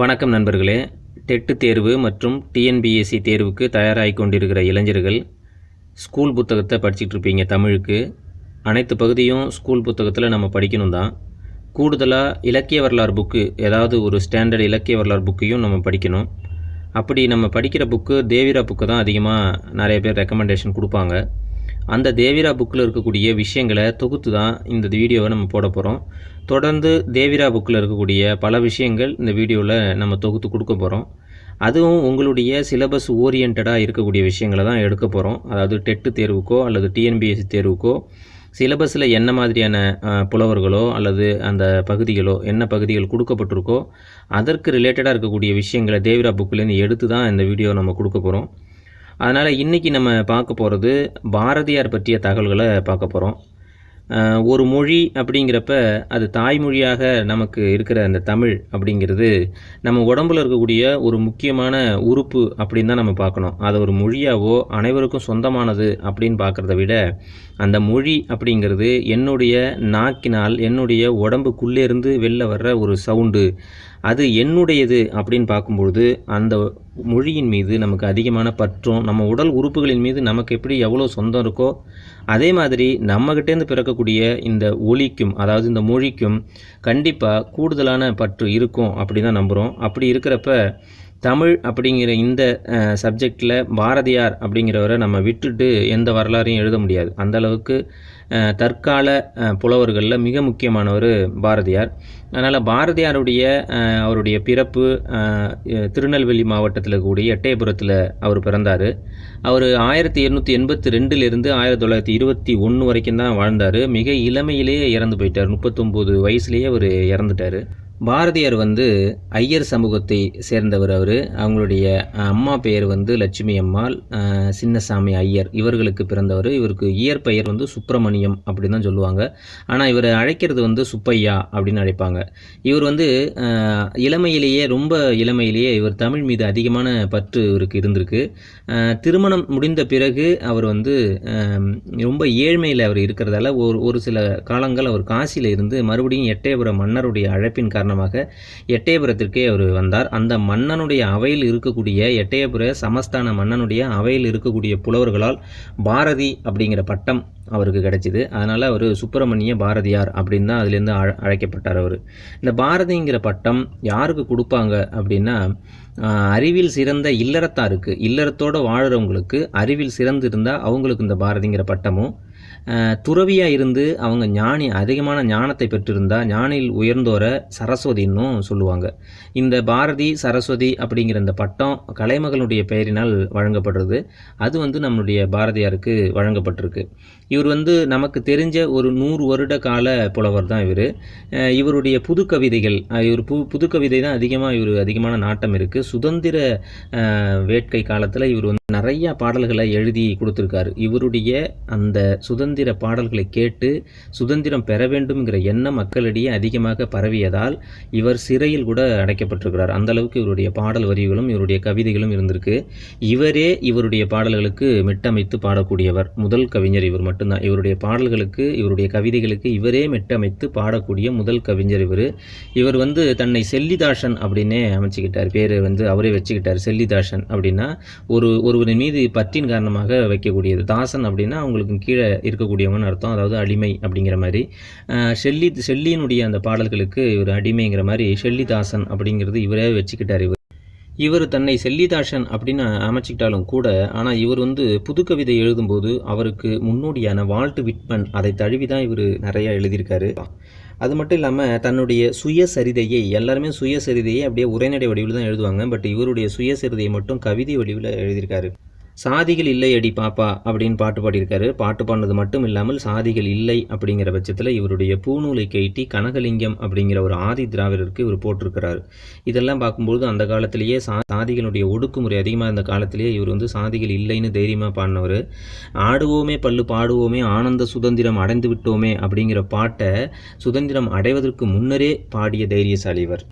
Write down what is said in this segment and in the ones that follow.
வணக்கம் நண்பர்களே. டெட்டு தேர்வு மற்றும் டிஎன்பிஎஸ்சி தேர்வுக்கு தயாராகி கொண்டிருக்கிற இளைஞர்கள் ஸ்கூல் புத்தகத்தை படிச்சுட்டு இருப்பீங்க தமிழுக்கு. அனைத்து பகுதியும் ஸ்கூல் புத்தகத்தில் நம்ம படிக்கணும் தான் கூடுதலாக இலக்கிய வரலாறு புக்கு ஏதாவது ஒரு ஸ்டாண்டர்ட் இலக்கிய வரலாறு புக்கையும் நம்ம படிக்கணும். அப்படி நம்ம படிக்கிற புக்கு தேவிரா புக்கு தான் அதிகமாக நிறைய பேர் ரெக்கமெண்டேஷன் கொடுப்பாங்க. அந்த தேவிரா புக்கில் இருக்கக்கூடிய விஷயங்களை தொகுத்து தான் இந்த வீடியோவை நம்ம போட போகிறோம் தொடர்ந்து தேவிரா புக்கில் இருக்கக்கூடிய பல விஷயங்கள் இந்த வீடியோவில் நம்ம தொகுத்து கொடுக்க போகிறோம் அதுவும் உங்களுடைய சிலபஸ் ஓரியன்டாக இருக்கக்கூடிய விஷயங்களை தான் எடுக்க போகிறோம் அதாவது டெட்டு தேர்வுக்கோ அல்லது டிஎன்பிஎஸ்சி தேர்வுக்கோ சிலபஸில் என்ன மாதிரியான புலவர்களோ அல்லது அந்த பகுதிகளோ என்ன பகுதிகள் கொடுக்கப்பட்டிருக்கோ அதற்கு ரிலேட்டடாக இருக்கக்கூடிய விஷயங்களை தேவிரா புக்கிலேருந்து எடுத்து தான் இந்த வீடியோ நம்ம கொடுக்க போகிறோம் அதனால் இன்றைக்கி நம்ம பார்க்க போகிறது பாரதியார் பற்றிய தகவல்களை பார்க்க போகிறோம் ஒரு மொழி அப்படிங்கிறப்ப அது தாய்மொழியாக நமக்கு இருக்கிற அந்த தமிழ் அப்படிங்கிறது நம்ம உடம்புல இருக்கக்கூடிய ஒரு முக்கியமான உறுப்பு அப்படின்னு தான் நம்ம பார்க்கணும். அதை ஒரு மொழியாவோ அனைவருக்கும் சொந்தமானது அப்படின்னு பார்க்குறத விட அந்த மொழி அப்படிங்கிறது என்னுடைய நாக்கினால் என்னுடைய உடம்புக்குள்ளேருந்து வெளில வர்ற ஒரு சவுண்டு. அது என்னுடையது அப்படின்னு பார்க்கும்பொழுது அந்த மொழியின் மீது நமக்கு அதிகமான பற்றும் நம்ம உடல் உறுப்புகளின் மீது நமக்கு எப்படி எவ்வளோ சொந்தம் இருக்கோ அதே மாதிரி நம்மகிட்டேருந்து பிறக்கக்கூடிய இந்த ஒலிக்கும் அதாவது இந்த மொழிக்கும் கண்டிப்பாக கூடுதலான பற்று இருக்கும் அப்படி தான் நம்புகிறோம் அப்படி இருக்கிறப்ப தமிழ் அப்படிங்கிற இந்த சப்ஜெக்டில் பாரதியார் அப்படிங்கிறவரை நம்ம விட்டுட்டு எந்த வரலாறையும் எழுத முடியாது. அந்த அளவுக்கு தற்கால புலவர்களில் மிக முக்கியமானவர் பாரதியார். அதனால் பாரதியாருடைய அவருடைய பிறப்பு திருநெல்வேலி மாவட்டத்தில் இருக்கக்கூடிய எட்டயபுரத்தில் அவர் பிறந்தார். அவர் ஆயிரத்தி எண்ணூற்றி எண்பத்தி ரெண்டுலேருந்து ஆயிரத்தி தொள்ளாயிரத்தி இருபத்தி ஒன்று வரைக்கும் தான் வாழ்ந்தார். மிக இளமையிலேயே இறந்து போயிட்டார். முப்பத்தொம்போது வயசுலேயே அவர் இறந்துட்டார். பாரதியார் வந்து ஐயர் சமூகத்தை சேர்ந்தவர் அவர். அவங்களுடைய அம்மா பெயர் வந்து லட்சுமி அம்மாள் சின்னசாமி ஐயர் இவர்களுக்கு பிறந்தவர். இவருக்கு இயற்பெயர் வந்து சுப்பிரமணியம் அப்படின்னு தான் சொல்லுவாங்க. ஆனால் இவர் அழைக்கிறது வந்து சுப்பையா அப்படின்னு அழைப்பாங்க. இவர் வந்து இளமையிலேயே ரொம்ப இளமையிலேயே இவர் தமிழ் மீது அதிகமான பற்று இவருக்கு இருந்திருக்கு. திருமணம் முடிந்த பிறகு அவர் வந்து ரொம்ப ஏழ்மையில் அவர் இருக்கிறதால ஒரு ஒரு சில காலங்கள் அவர் காசியில் இருந்து மறுபடியும் எட்டயபுரம் மன்னருடைய அழைப்பின் காரணம் காரணமாக எட்டயபுரத்திற்கே அவர் வந்தார். அந்த மன்னனுடைய அவையில் இருக்கக்கூடிய எட்டயபுர சமஸ்தான மன்னனுடைய அவையில் இருக்கக்கூடிய புலவர்களால் பாரதி அப்படிங்கிற பட்டம் அவருக்கு கிடைச்சிது. அதனால் அவர் சுப்பிரமணிய பாரதியார் அப்படின்னு தான் அதுலேருந்து அழ அழைக்கப்பட்டார் அவர். இந்த பாரதிங்கிற பட்டம் யாருக்கு கொடுப்பாங்க அப்படின்னா அறிவில் சிறந்த இல்லறத்தாருக்கு இல்லறத்தோடு வாழ்கிறவங்களுக்கு அறிவில் சிறந்து இருந்தால் அவங்களுக்கு இந்த பாரதிங்கிற பட்டமும் துறவியாக இருந்து அவங்க ஞானி அதிகமான ஞானத்தை பெற்றிருந்தால் ஞானியில் உயர்ந்தோரை சரஸ்வதின்னும் சொல்லுவாங்க. இந்த பாரதி சரஸ்வதி அப்படிங்கிற இந்த பட்டம் கலைமகளுடைய பெயரினால் வழங்கப்படுறது. அது வந்து நம்மளுடைய பாரதியாருக்கு வழங்கப்பட்டிருக்கு. இவர் வந்து நமக்கு தெரிஞ்ச ஒரு நூறு வருட கால புலவர் தான் இவர். இவருடைய புது கவிதைகள் இவர் பு புது கவிதை தான் அதிகமாக இவர் அதிகமான நாட்டம் இருக்குது சுதந்திர வேட்கை காலத்தில் இவர் வந்து நிறையா பாடல்களை எழுதி கொடுத்துருக்காரு. இவருடைய அந்த சுதந்திர பாடல்களை கேட்டு சுதந்திரம் பெற வேண்டும்ங்கிற எண்ணம் மக்களிடையே அதிகமாக பரவியதால் இவர் சிறையில் கூட அடைக்கப்பட்டிருக்கிறார். அந்த அளவுக்கு இவருடைய பாடல் வரிகளும் இவருடைய கவிதைகளும் இருந்திருக்கு. இவரே இவருடைய பாடல்களுக்கு மெட்டமைத்து பாடக்கூடியவர். முதல் கவிஞர் இவர் மட்டும்தான். இவருடைய பாடல்களுக்கு இவருடைய கவிதைகளுக்கு இவரே மெட்டமைத்து பாடக்கூடிய முதல் கவிஞர் இவர். இவர் வந்து தன்னை செல்லிதாசன் அப்படின்னே அமைச்சுக்கிட்டார். பேர் வந்து அவரே வச்சுக்கிட்டார். செல்லிதாசன் அப்படின்னா ஒரு ஒருவரின் மீது பற்றின் காரணமாக வைக்கக்கூடியது. தாசன் அப்படின்னா அவங்களுக்கு கீழே இருக்கக்கூடியவன் அர்த்தம். அதாவது அடிமை அப்படிங்கிற மாதிரி. ஷெல்லி ஷெல்லியினுடைய அந்த பாடல்களுக்கு இவர் அடிமைங்கிற மாதிரி ஷெல்லிதாசன் அப்படிங்கிறது இவரே வச்சுக்கிட்டார் இவர். இவர் தன்னை செல்லிதாசன் அப்படின்னு அமைச்சிக்கிட்டாலும் கூட ஆனால் இவர் வந்து புதுக்கவிதை எழுதும்போது அவருக்கு முன்னோடியான வால்ட் விட்மன் அதை தழுவி தான் இவர் நிறையா எழுதியிருக்காரு. அது மட்டும் இல்லாமல் தன்னுடைய சுயசரிதையை எல்லாருமே சுயசரிதையை அப்படியே உரைநடை வடிவில் தான் எழுதுவாங்க. பட் இவருடைய சுயசரிதையை மட்டும் கவிதை வடிவில் எழுதியிருக்காரு. சாதிகள் இல்லை அடி பாப்பா அப்படின்னு பாட்டு பாடியிருக்காரு. பாட்டு பாடினது மட்டும் இல்லாமல் சாதிகள் இல்லை அப்படிங்கிற பட்சத்தில் இவருடைய பூநூலை கைட்டி கனகலிங்கம் அப்படிங்கிற ஒரு ஆதி திராவிடருக்கு இவர் போட்டிருக்கிறாரு. இதெல்லாம் பார்க்கும்போது அந்த காலத்திலேயே சா சாதிகளுடைய ஒடுக்குமுறை அதிகமாக இருந்த காலத்திலேயே இவர் வந்து சாதிகள் இல்லைன்னு தைரியமாக பாடினவர். ஆடுவோமே பல்லு பாடுவோமே ஆனந்த சுதந்திரம் அடைந்து விட்டோமே அப்படிங்கிற பாட்டை சுதந்திரம் அடைவதற்கு முன்னரே பாடிய தைரியசாலி இவர்.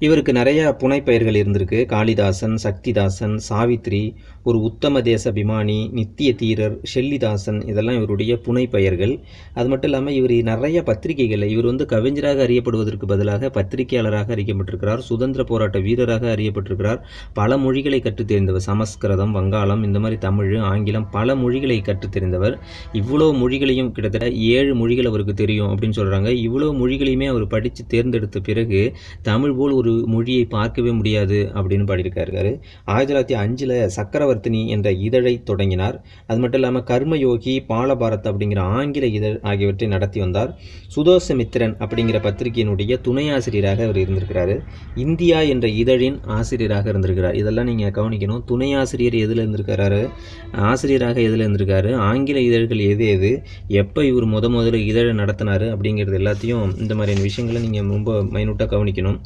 இவருக்கு நிறைய புனைப்பெயர்கள் இருந்திருக்கு. காளிதாசன் சக்திதாசன் சாவித்ரி ஒரு உத்தம தேச அபிமானி நித்திய தீரர் ஷெல்லிதாசன் இதெல்லாம் இவருடைய புனைப்பெயர்கள். அது மட்டும் இல்லாமல் இவர் நிறைய பத்திரிகைகளில் இவர் வந்து கவிஞராக அறியப்படுவதற்கு பதிலாக பத்திரிகையாளராக அறியப்பட்டிருக்கிறார் சுதந்திர போராட்ட வீரராக அறியப்பட்டிருக்கிறார். பல மொழிகளை கற்றுத் தெரிந்தவர் சமஸ்கிருதம் வங்காளம் இந்த மாதிரி தமிழ் ஆங்கிலம் பல மொழிகளை கற்றுத் தெரிந்தவர் இவ்வளோ மொழிகளையும் கிட்டத்தட்ட ஏழு மொழிகள் அவருக்கு தெரியும் அப்படின்னு சொல்கிறாங்க இவ்வளோ மொழிகளையுமே அவர் படித்து தேர்ந்தெடுத்த பிறகு தமிழ் போல் ஒரு மொழியை பார்க்கவே முடியாது அப்படின்னு பாடியிருக்காரு. ஆயிரத்தி தொள்ளாயிரத்தி அஞ்சில் சக்கரவர்த்தினி என்ற இதழை தொடங்கினார். அது மட்டும் இல்லாமல் கர்மயோகி பாலபாரத் அப்படிங்கிற ஆங்கில இதழ் ஆகியவற்றை நடத்தி வந்தார். சுதோஷமித்திரன் அப்படிங்கிற பத்திரிகையினுடைய துணை ஆசிரியராக அவர் இருந்திருக்கிறாரு. இந்தியா என்ற இதழின் ஆசிரியராக இருந்திருக்கிறார். இதெல்லாம் நீங்கள் கவனிக்கணும். துணை ஆசிரியர் எதில் இருந்திருக்கிறாரு ஆசிரியராக எதில் இருந்திருக்காரு? ஆங்கில இதழ்கள் எது எது? எப்போ இவர் முத முதல்ல இதழை நடத்தினார் அப்படிங்கிறது எல்லாத்தையும் இந்த மாதிரியான விஷயங்களை நீங்கள் ரொம்ப மைனூட்டாக கவனிக்கணும்.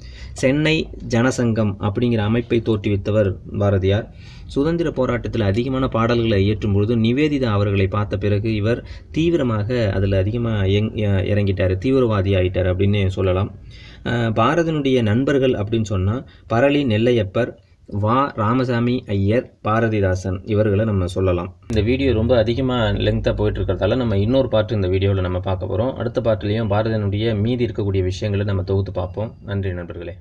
சென்னை ஜனசங்கம் அப்படிங்கிற அமைப்பை தோற்றுவித்தவர் பாரதியார். சுதந்திர போராட்டத்தில் அதிகமான பாடல்களை இயற்றும் பொழுது நிவேதிதா அவர்களை பார்த்த பிறகு இவர் தீவிரமாக அதில் அதிகமாக எங் இறங்கிட்டார். தீவிரவாதி ஆகிட்டார் அப்படின்னு சொல்லலாம். பாரதனுடைய நண்பர்கள் அப்படின்னு சொன்னால் பரளி நெல்லையப்பர் வா ராமசாமி ஐயர் பாரதிதாசன் இவர்களை நம்ம சொல்லலாம். இந்த வீடியோ ரொம்ப அதிகமாக லெங்க்த்தாக போயிட்டு இருக்கிறதால நம்ம இன்னொரு பாட்டு இந்த வீடியோவில் நம்ம பார்க்க போகிறோம் அடுத்த பாட்டுலேயும் பாரதனுடைய மீதி இருக்கக்கூடிய விஷயங்களை நம்ம தொகுத்து பார்ப்போம். நன்றி நண்பர்களே.